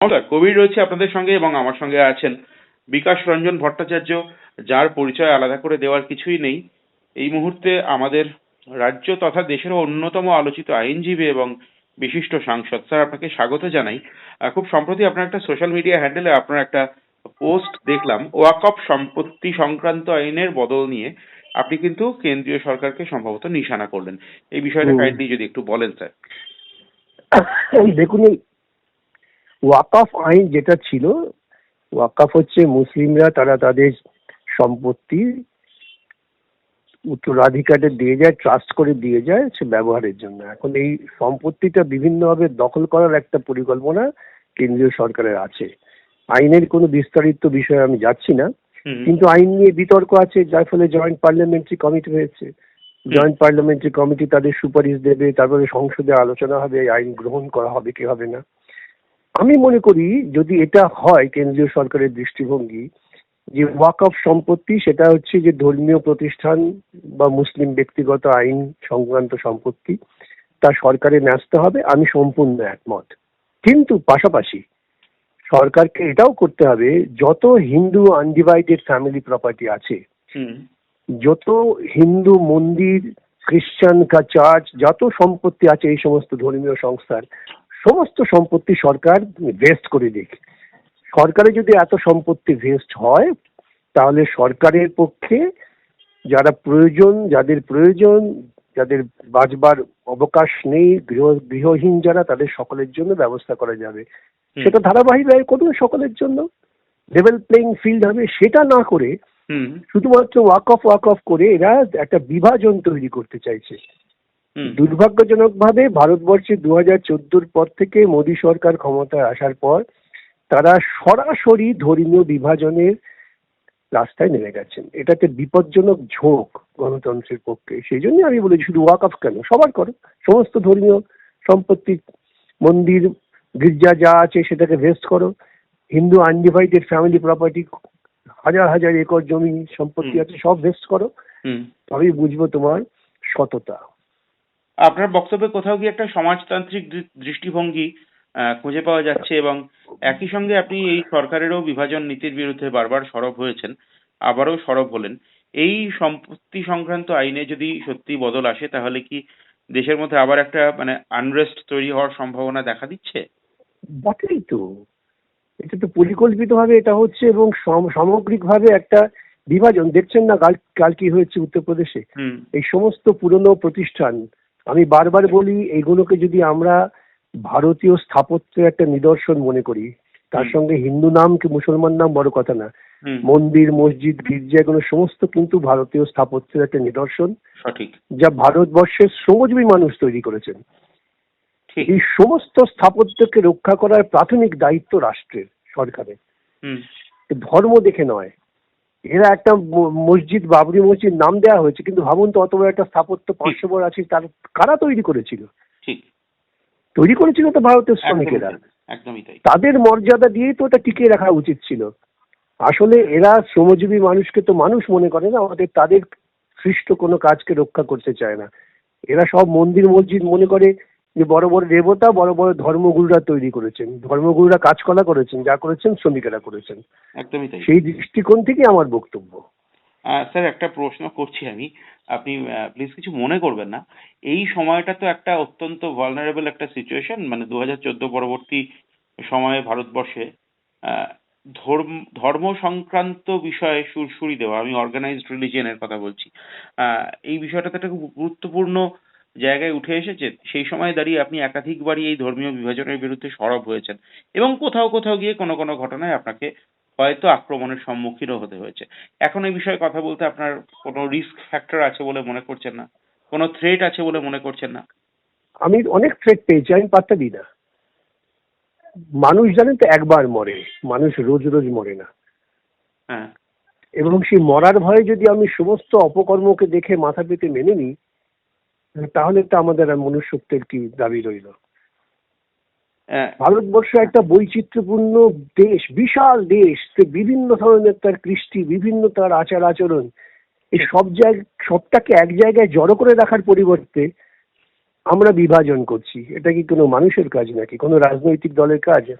নমস্কার কবির রয়েছে আপনাদের সঙ্গে এবং আমার সঙ্গে আছেন বিকাশ রঞ্জন ভট্টাচার্য যার পরিচয় আলাদা করে দেওয়ার কিছুই নেই। এই মুহূর্তে আমাদের রাজ্য তথা দেশের অন্যতম আলোচিত আইনজীবী এবং বিশিষ্ট সাংসদ স্যার আপনাকে স্বাগত জানাই। খুব সম্প্রতি আপনার একটা সোশ্যাল মিডিয়া হ্যান্ডেলে আপনার একটা পোস্ট দেখলাম ওয়াকফ সম্পত্তি সংক্রান্ত আইনের বদল নিয়ে। আপনি কিন্তু কেন্দ্রীয় সরকারকে সম্ভবত নিশানা করলেন। এই বিষয়টা কাইন্ডলি যদি একটু বলেন স্যার। দেখুন এই ওয়াকাফ আইন যেটা ছিল ওয়াকাফ হচ্ছে মুসলিমরা তারা তাদের সম্পত্তি উত্তরাধিকারে দিয়ে যায় ট্রাস্ট করে দিয়ে যায় সে ব্যবহারের জন্য। এখন এই সম্পত্তিটা বিভিন্নভাবে দখল করার একটা পরিকল্পনা কেন্দ্রীয় সরকারের আছে। আইনের কোনো বিস্তারিত বিষয়ে আমি যাচ্ছি না। কিন্তু আইন নিয়ে বিতর্ক আছে যার ফলে জয়েন্ট পার্লামেন্টারি কমিটি হয়েছে। জয়েন্ট পার্লামেন্টারি কমিটি তাদের সুপারিশ দেবে তারপরে সংসদে আলোচনা হবে আইন গ্রহণ করা হবে কি হবে না। আমি মনে করি যদি এটা হয় কেন্দ্রীয় সরকারের দৃষ্টিভঙ্গি যে ওয়াকফ সম্পত্তি সেটা হচ্ছে যে ধর্মীয় প্রতিষ্ঠান বা মুসলিম ব্যক্তিগত আইন সংক্রান্ত সম্পত্তি তা সরকারে ন্যস্ত হবে আমি সম্পূর্ণ একমত। কিন্তু পাশাপাশি সরকারকে এটাও করতে হবে যত হিন্দু আনডিভাইডেড ফ্যামিলি প্রপার্টি আছে হুম, যত হিন্দু মন্দির খ্রিস্টান কা চার্চ যত সম্পত্তি আছে এই সমস্ত ধর্মীয় সংস্থার সমস্ত সম্পত্তি সরকার ভেস্ট করে দিক সরকারে যদি এত সম্পত্তি ভেস্ট হয় তাহলে সরকারের পক্ষে যারা প্রয়োজন যাদের প্রয়োজন যাদের বাঁচবার অবকাশ নেই গৃহ গৃহহীন যারা তাদের সকলের জন্য ব্যবস্থা করা যাবে। সেটা ধারাবাহিক ব্যয় করুন সকলের জন্য। লেভেল প্লেইং ফিল্ড হবে। সেটা না করে শুধুমাত্র ওয়াক অফ ওয়াক অফ করে এরা একটা বিভাজন তৈরি করতে চাইছে। দুর্ভাগ্যজনকভাবে ভারতবর্ষে দু হাজার চোদ্দোর পর থেকে মোদী সরকার ক্ষমতায় আসার পর তারা সরাসরি ধর্মীয় বিভাজনের রাস্তায় নেমে গেছেন। এটাতে বিপজ্জনক ঝোঁক গণতন্ত্রের পক্ষে। সেই জন্য আমি বলি শুধু ওয়াক অফ কেন? সবার করো। সমস্ত ধর্মীয় সম্পত্তি মন্দির গির্জা যা আছে সেটাকে ভেস্ট করো। হিন্দু আনডিভাইডেড ফ্যামিলি প্রপার্টি হাজার হাজার একর জমি সম্পত্তি আছে সব ভেস্ট করো। তবেই বুঝব তোমার সততা। আপনার বক্তব্যে কোথাও গিয়ে একটা সমাজতান্ত্রিক দৃষ্টিভঙ্গি খুঁজে পাওয়া যাচ্ছে এবং একই সঙ্গে আপনি এই সরকারেরও বিভাজন নীতির বিরুদ্ধে বারবার সরব হয়েছেন আবারও সরব হলেন। এই সম্পত্তি সংক্রান্ত আইনে যদি সত্যি বদল আসে তাহলে কি দেশের মধ্যে আবার একটা মানে আনরেস্ট তৈরি হওয়ার সম্ভাবনা দেখা দিচ্ছে? বটেই তো। এটা তো পরিকল্পিতভাবে এটা হচ্ছে এবং সম- সামগ্রিকভাবে একটা বিভাজন। দেখছেন না কাল কাল কি হয়েছে উত্তরপ্রদেশে? এই সমস্ত পুরনো প্রতিষ্ঠান আমি বারবার বলি এইগুলোকে যদি আমরা ভারতীয় স্থাপত্যের একটা নিদর্শন মনে করি তার সঙ্গে হিন্দু নাম কি মুসলমান নাম বড় কথা না। মন্দির মসজিদ গির্জা এগুলো সমস্ত কিন্তু ভারতীয় স্থাপত্যের একটা নিদর্শন। সঠিক। যা ভারতবর্ষের শ্রমজীবী মানুষ তৈরি করেছেন। এই সমস্ত স্থাপত্যকে রক্ষা করার প্রাথমিক দায়িত্ব রাষ্ট্রের সরকারের। ধর্ম দেখে নয় এরা একটা মসজিদ বাবরি মসজিদ নাম দেওয়া হয়েছে কিন্তু ভাবুন তো অত বড় একটা স্থাপত্য পাঁচশো বড় আছে তার কারা তৈরি করেছিল? তৈরি করেছিল তো ভারতের শ্রমিকেরা। তাদের মর্যাদা দিয়েই তো ওটা টিকিয়ে রাখা উচিত ছিল। আসলে এরা শ্রমজীবী মানুষকে তো মানুষ মনে করে না আমাদের তাদের সৃষ্ট কোনো কাজকে রক্ষা করতে চায় না। এরা সব মন্দির মসজিদ মনে করে যে বড় বড় দেবতা বড় বড় ধর্মগুরুরা তৈরি করেছেন। ধর্মগুরুরা কাজকলা করেছেন যা করেছেন শ্রমিকেরা করেছেন। একদমই তাই। সেই দৃষ্টিকোণ থেকে আমার বক্তব্য। স্যার একটা প্রশ্ন করছি আমি। আপনি প্লিজ কিছু মনে করবেন না। এই সময়টা তো একটা অত্যন্ত ভালনারেবল একটা সিচুয়েশন মানে দু হাজার চোদ্দ পরবর্তী সময়ে ভারতবর্ষে ধর্ম ধর্ম সংক্রান্ত বিষয়ে সুরসুরি দেওয়া আমি অর্গানাইজড রিলিজিয়নের কথা বলছি। এই বিষয়টা তো একটা খুব গুরুত্বপূর্ণ জায়গায় উঠে এসেছে সেই সময় দাঁড়িয়ে আপনি একাধিকবারই এই ধর্মীয় বিভাজনের বিরুদ্ধে সরব হয়েছেন এবং কোথাও কোথাও গিয়ে কোনো কোনো ঘটনায় আপনাকে হয়তো আক্রমণের সম্মুখীনও হতে হয়েছে। এখন এই বিষয়ে কথা বলতে আপনার কোনো রিস্ক ফ্যাক্টর আছে বলে মনে করছেন না? কোনো থ্রেট আছে বলে মনে করছেন না? আমি অনেক থ্রেট পেয়েছি আমি পাত্তা দিই না। মানুষ জানেন তো একবার মরে মানুষ রোজ রোজ মরে না। হ্যাঁ। এবং সেই মরার ভয়ে যদি আমি সমস্ত অপকর্মকে দেখে মাথা পেতে মেনে নিই তাহলে তো আমাদের মনুষ্যত্বের কি দাবি রইল? ভারতবর্ষ একটা বৈচিত্র্যপূর্ণ দেশ বিশাল দেশ বিভিন্ন ধরনের তার কৃষ্টি বিভিন্ন তার আচার আচরণ এই সব জায়গা সবটাকে এক জায়গায় জড়ো করে রাখার পরিবর্তে আমরা বিভাজন করছি। এটা কি কোনো মানুষের কাজ নাকি? কোনো রাজনৈতিক দলের কাজ?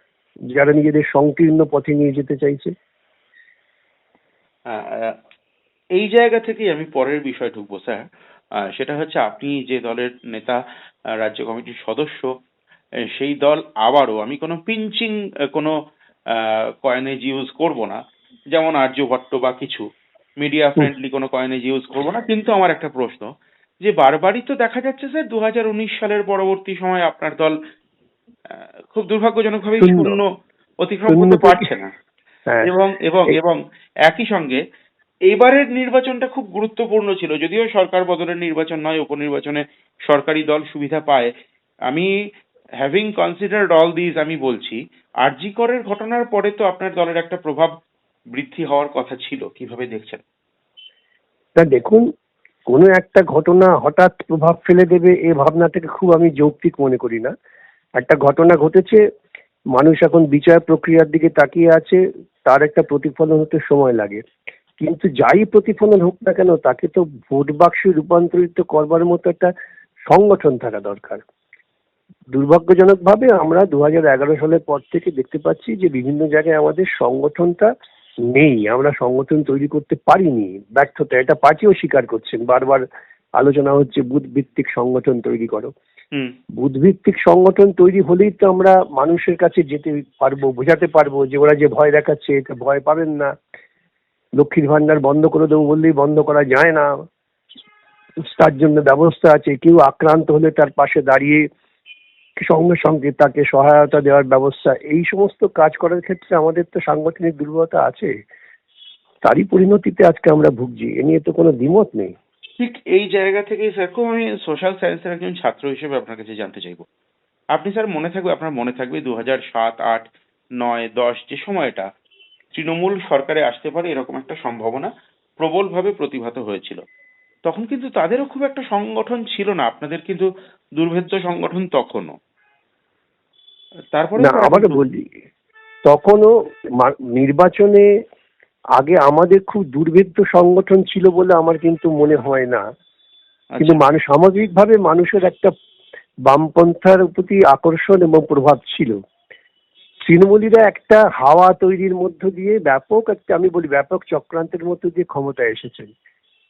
যারা নিজেদের সংকীর্ণ পথে নিয়ে যেতে চাইছে? আহ, এই জায়গা থেকেই আমি পরের বিষয় ঢুকবো স্যার। সেটা হচ্ছে আপনি যে দলের নেতা রাজ্য কমিটির সদস্য সেই দল আবারও আমি কোনো পিঞ্চিং কোনো কয়েনেজ ইউজ করব না। যেমন আর্যভট্ট বা কিছু। মিডিয়া ফ্রেন্ডলি কোনো কয়েনেজ ইউজ করব না। কিন্তু আমার একটা প্রশ্ন যে বারবারই তো দেখা যাচ্ছে স্যার দু হাজার উনিশ সালের পরবর্তী সময় আপনার দল খুব দুর্ভাগ্যজনকভাবে শূন্য। শূন্য অতিক্রম করতে পারছে না। হ্যাঁ। এবং এবং এবং একই সঙ্গে এবারের নির্বাচনটা খুব গুরুত্বপূর্ণ ছিল, যদিও সরকার বদলের নির্বাচন নয়, উপনির্বাচনে সরকারি দল সুবিধা পায়। আমি হ্যাভিং কনসিডার্ড অল দিস আমি বলছি, আরজি করের ঘটনার পরে তো আপনার দলের একটা প্রভাব বৃদ্ধি হওয়ার কথা ছিল, কীভাবে দেখছেন? তা দেখুন, কোনো একটা ঘটনা হঠাৎ প্রভাব ফেলে দেবে এ ভাবনাটাকে খুব আমি যৌক্তিক মনে করি না। একটা ঘটনা ঘটেছে, মানুষ এখন বিচার প্রক্রিয়ার দিকে তাকিয়ে আছে, তার একটা প্রতিফলন হতে সময় লাগে। কিন্তু যাই প্রতিফলন হোক না কেন তাকে তো ভোট বাক্সে রূপান্তরিত করবার মতো একটা সংগঠন থাকা দরকার। দুর্ভাগ্যজনকভাবে আমরা দু এগারো সালের পর থেকে দেখতে পাচ্ছি যে বিভিন্ন জায়গায় আমাদের সংগঠনটা নেই আমরা সংগঠন তৈরি করতে পারিনি ব্যর্থতা এটা পার্টিও স্বীকার করছেন বারবার আলোচনা হচ্ছে বুধ ভিত্তিক সংগঠন তৈরি করো। বুধ ভিত্তিক সংগঠন তৈরি হলেই তো আমরা মানুষের কাছে যেতে পারব বোঝাতে পারব যে ওরা যে ভয় দেখাচ্ছে এটা ভয় পাবেন না। লক্ষ্মীর ভান্ডার বন্ধ করে দেবো বললেই বন্ধ করা যায় না। তার জন্য ব্যবস্থা আছে, কেউ আক্রান্ত হলে তার পাশে দাঁড়িয়ে সঙ্গে সঙ্গে তাকে সহায়তা দেওয়ার ব্যবস্থা। এই সমস্ত কাজ করার ক্ষেত্রে আমাদের তো সাংগঠনিক দুর্বলতা আছে। তারই পরিণতিতে আজকে আমরা ভুগছি, এ নিয়ে তো কোনো দ্বিমত নেই। ঠিক এই জায়গা থেকেই স্যার খুব আমি সোশ্যাল সায়েন্সের একজন ছাত্র হিসেবে আপনার কাছে জানতে চাইব। আপনি স্যার মনে থাকবে, আপনার মনে থাকবে দু হাজার সাত, আট, নয়, দশ যে সময়টা তৃণমূল সরকারে আসতে পারে এরকম একটা সম্ভাবনা প্রবলভাবে প্রতিভাত হয়েছিল। তখন কিন্তু তাদেরও খুব একটা সংগঠন ছিল না আপনাদের কিন্তু দুর্ভেদ্য সংগঠন তখনও। তারপরে আবারও বলি তখনও নির্বাচনে আগে আমাদের খুব দুর্ভেদ্য সংগঠন ছিল বলে আমার কিন্তু মনে হয় না। কিন্তু আচ্ছা, মানুষ সামাজিকভাবে মানুষের একটা বামপন্থার প্রতি আকর্ষণ এবং প্রভাব ছিল। তৃণমূলীরা একটা হাওয়া তৈরির মধ্য দিয়ে ব্যাপক একটা আমি বলি ব্যাপক চক্রান্তের মধ্য দিয়ে ক্ষমতায় এসেছেন।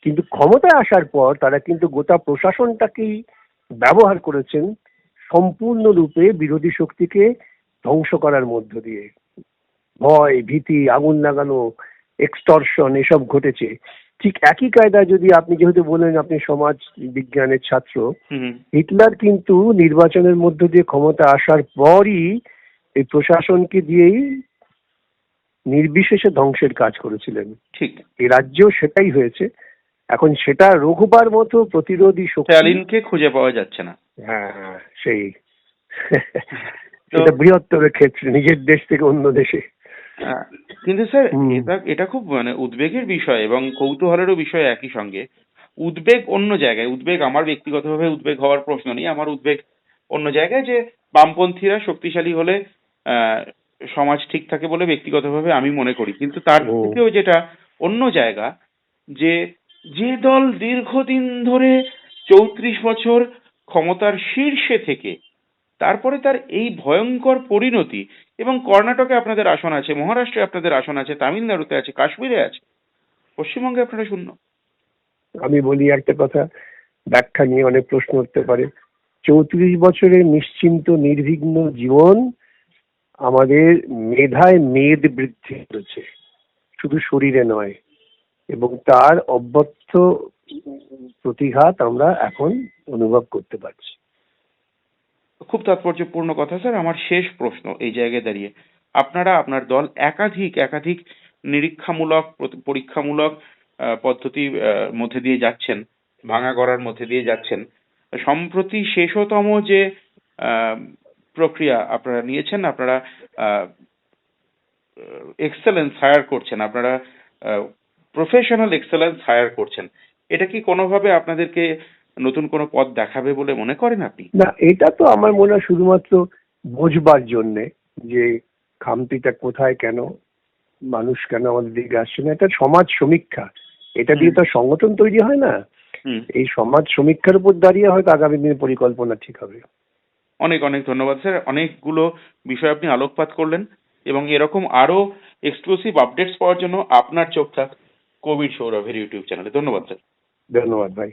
কিন্তু ক্ষমতায় আসার পর তারা কিন্তু গোটা প্রশাসনটাকেই ব্যবহার করেছেন সম্পূর্ণরূপে বিরোধী শক্তিকে ধ্বংস করার মধ্য দিয়ে। ভয় ভীতি আগুন লাগানো এক্সটর্শন এসব ঘটেছে। ঠিক একই কায়দায় যদি আপনি যেহেতু বললেন আপনি সমাজ বিজ্ঞানের ছাত্র হিটলার কিন্তু নির্বাচনের মধ্য দিয়ে ক্ষমতা আসার পরই এই প্রশাসনকে দিয়েই নির্বিশেষে ধ্বংসের কাজ করেছিলেন। ঠিক। এই রাজ্যেও সেটাই হয়েছে। এখন সেটা রোখবার মতো প্রতিরোধী শক্তি স্ট্যালিনকে খুঁজে পাওয়া যাচ্ছে না। হ্যাঁ হ্যাঁ সেই। সেটা বৃহত্তর ক্ষেত্রে নিজের দেশ থেকে অন্য দেশে। আহ, কিন্তু স্যার এটা এটা খুব মানে উদ্বেগের বিষয় এবং কৌতূহলেরও বিষয় একই সঙ্গে। উদ্বেগ অন্য জায়গায় উদ্বেগ আমার ব্যক্তিগতভাবে উদ্বেগ হওয়ার প্রশ্ন নেই। আমার উদ্বেগ অন্য জায়গায় যে বামপন্থীরা শক্তিশালী হলে সমাজ ঠিক থাকে বলে ব্যক্তিগতভাবে আমি মনে করি। কিন্তু তার থেকেও যেটা অন্য জায়গা যে যে দল দীর্ঘদিন ধরে চৌত্রিশ বছর ক্ষমতার শীর্ষে থেকে তারপরে তার এই ভয়ঙ্কর পরিণতি এবং কর্ণাটকে আপনাদের আসন আছে মহারাষ্ট্রে আপনাদের আসন আছে তামিলনাড়ুতে আছে কাশ্মীরে আছে পশ্চিমবঙ্গে আপনারা শূন্য। আমি বলি একটা কথা ব্যাখ্যা নিয়ে অনেক প্রশ্ন উঠতে পারে। চৌত্রিশ বছরের নিশ্চিন্ত নির্বিঘ্ন জীবন আমাদের মেধায় মেদ বৃদ্ধি করেছে। শুধু শরীরে নয় এবং তার অব্যর্থ প্রতিঘাত আমরা এখন অনুভব করতে পারছি। খুব তাৎপর্যপূর্ণ কথা স্যার আমার শেষ প্রশ্ন এই জায়গায় দাঁড়িয়ে। আপনারা আপনার দল একাধিক একাধিক নিরীক্ষামূলক পরীক্ষামূলক আহ, মধ্যে দিয়ে যাচ্ছেন ভাঙা গড়ার মধ্যে দিয়ে যাচ্ছেন। সম্প্রতি শেষতম যে প্রক্রিয়া আপনারা নিয়েছেন আপনারা এক্সেলেন্স হায়ার করছেন আপনারা প্রফেশনাল এক্সেলেন্স হায়ার করছেন। এটা কি কোনোভাবে আপনাদেরকে নতুন কোনো পথ দেখাবে বলে মনে করেন আপনি? না এটা তো আমার মনে হয় শুধুমাত্র বোঝবার জন্যে যে খামতিটা কোথায় কেন মানুষ কেন আমাদের দিকে আসছে না এটা সমাজ সমীক্ষা। এটা দিয়ে তো সংগঠন তৈরি হয় না। এই সমাজ সমীক্ষার উপর দাঁড়িয়ে হয়তো আগামী দিনে পরিকল্পনা ঠিক হবে। অনেক অনেক ধন্যবাদ, স্যার। অনেকগুলো বিষয় আপনি আলোকপাত করলেন এবং এরকম আরও এক্সক্লুসিভ আপডেটস পাওয়ার জন্য আপনার চোখ থাক কোভিড সৌরভের ইউটিউব চ্যানেলে। ধন্যবাদ, স্যার। ধন্যবাদ, ভাই।